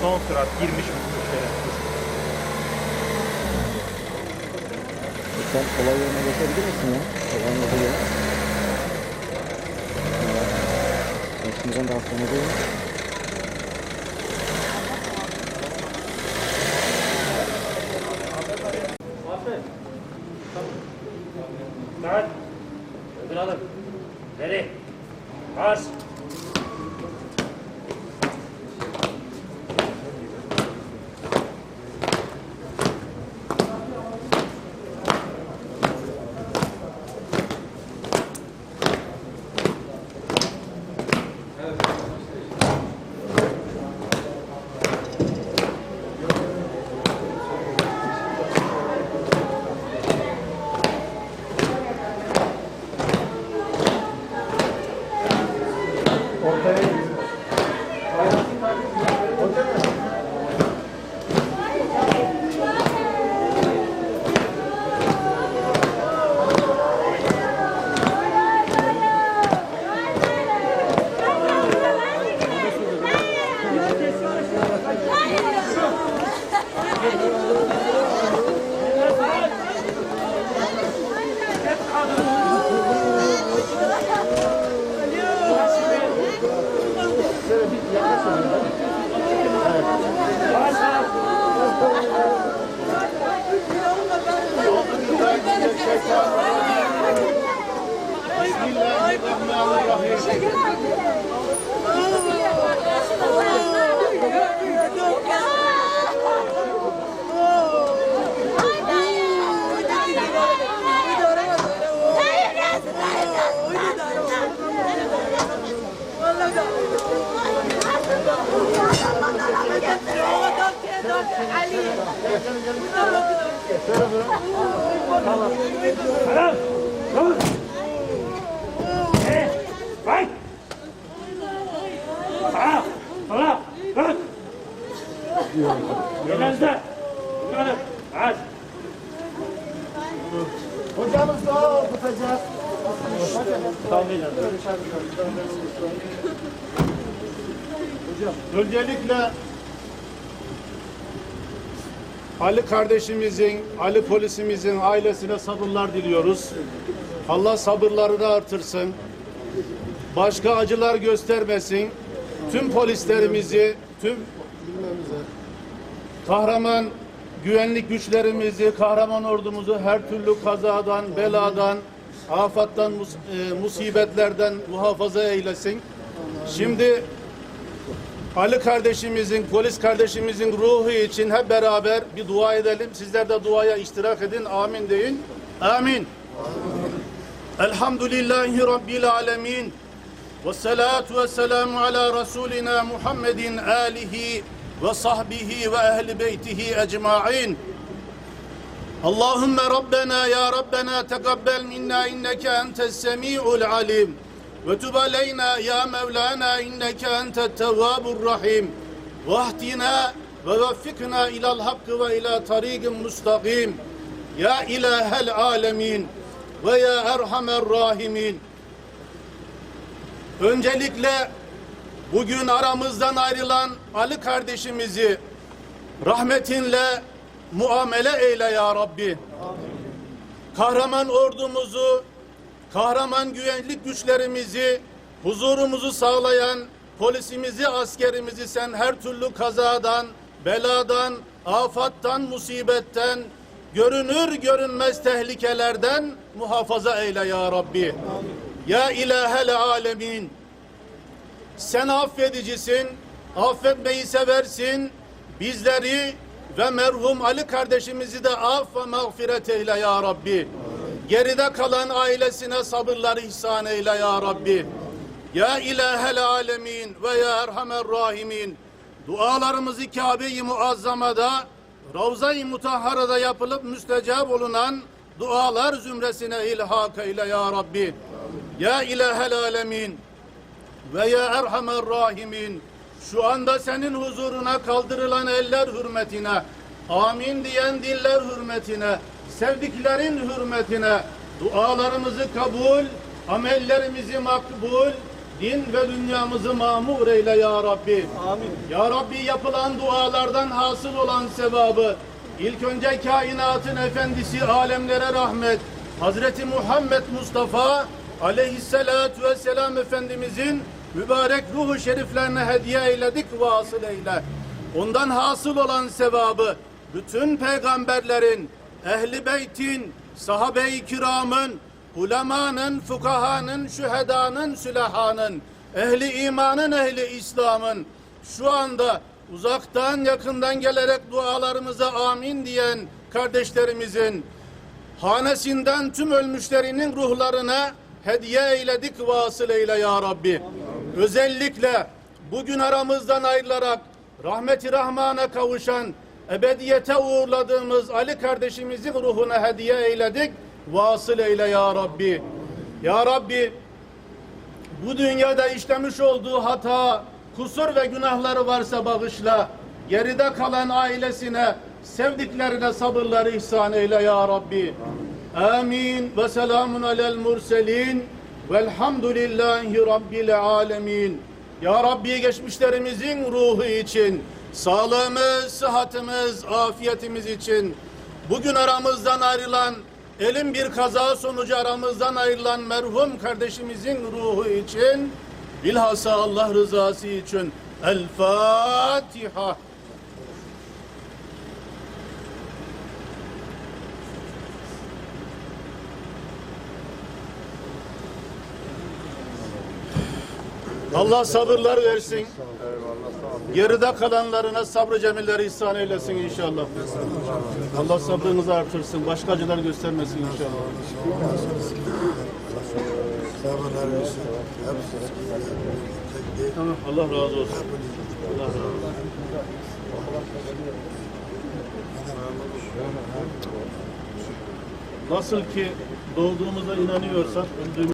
Son sürat girmiş müşteri. Sen olay yerine geçebilir misin ya? Olay yerine gel. Başımızdan da hastanedeyim. Selam. Dur. Geri. Bay. Sağa. Sola. Öncelikle Ali kardeşimizin, Ali polisimizin ailesine sabırlar diliyoruz. Allah sabırlarını artırsın. Başka acılar göstermesin. Tüm polislerimizi, tüm kahraman güvenlik güçlerimizi, kahraman ordumuzu her türlü kazadan, beladan, afattan, e, musibetlerden muhafaza eylesin. Şimdi Ali kardeşimizin, polis kardeşimizin ruhu için hep beraber bir dua edelim. Sizler de duaya iştirak edin. Amin deyin. Amin. Elhamdülillahi Rabbil alemin. Ve salatu ve selamu ala Resulina Muhammedin alihi ve sahbihi ve ehli beytihi ecma'in. Allahümme Rabbena ya Rabbena tekabbel minna inneke entes semi'ul alim. وتب علينا يا مولانا إنك أنت التواب الرحيم واهدنا ووفقنا إلى الحق وإلى طريق مستقيم يا إله العالمين ويا أرحم الراحمين Öncelikle bugün aramızdan ayrılan Ali kardeşimizi rahmetinle muamele eyle ya Rabbi. Kahraman ordumuzu, kahraman güvenlik güçlerimizi, huzurumuzu sağlayan polisimizi, askerimizi sen her türlü kazadan, beladan, afattan, musibetten, görünür görünmez tehlikelerden muhafaza eyle ya Rabbi. Ya ilahel alemin. Sen affedicisin, affetmeyi seversin. Bizleri ve merhum Ali kardeşimizi de af ve mağfiret eyle ya Rabbi. Geride kalan ailesine sabırlar ihsan eyle ya Rabbi. Ya ilahel alemin ve ya erhamer rahimin. Dualarımızı Kabe-i Muazzama'da, Ravza-i Mutahhara'da yapılıp müstecab olunan dualar zümresine ilhak eyle ya Rabbi. Ya ilahel alemin ve ya erhamer rahimin. Şu anda senin huzuruna kaldırılan eller hürmetine, amin diyen diller hürmetine, sevdiklerin hürmetine dualarımızı kabul, amellerimizi makbul, din ve dünyamızı mamur eyle ya Rabbi. Amin. Ya Rabbi yapılan dualardan hasıl olan sevabı, ilk önce kainatın efendisi alemlere rahmet, Hazreti Muhammed Mustafa aleyhissalatu vesselam Efendimizin mübarek ruhu şeriflerine hediye eyledik vasıl eyle. Ondan hasıl olan sevabı bütün peygamberlerin, ehli beytin, sahabe-i kiramın, ulemanın, fukahanın, şühedanın, sülahanın, ehli imanın, ehli İslam'ın şu anda uzaktan yakından gelerek dualarımıza amin diyen kardeşlerimizin hanesinden tüm ölmüşlerinin ruhlarına hediye eyledik vasıl ya Rabbi. Özellikle bugün aramızdan ayrılarak rahmeti rahmana kavuşan ebediyete uğurladığımız Ali kardeşimizin ruhuna hediye eyledik. Vasıl eyle ya Rabbi. Ya Rabbi bu dünyada işlemiş olduğu hata, kusur ve günahları varsa bağışla. Geride kalan ailesine, sevdiklerine sabırlar ihsan eyle ya Rabbi. Amin ve selamun alel murselin velhamdülillahi rabbil alemin. Ya Rabbi geçmişlerimizin ruhu için, sağlığımız, sıhhatimiz, afiyetimiz için, bugün aramızdan ayrılan, elin bir kaza sonucu aramızdan ayrılan merhum kardeşimizin ruhu için, bilhassa Allah rızası için El Fatiha. Allah sabırlar versin. Geride kalanlarına sabrı cemilleri ihsan eylesin inşallah. Allah sabrınızı artırsın. Başka acılar göstermesin inşallah. Tamam. Allah razı olsun. Allah razı olsun. Nasıl ki doğduğumuza inanıyorsak öldüğümüz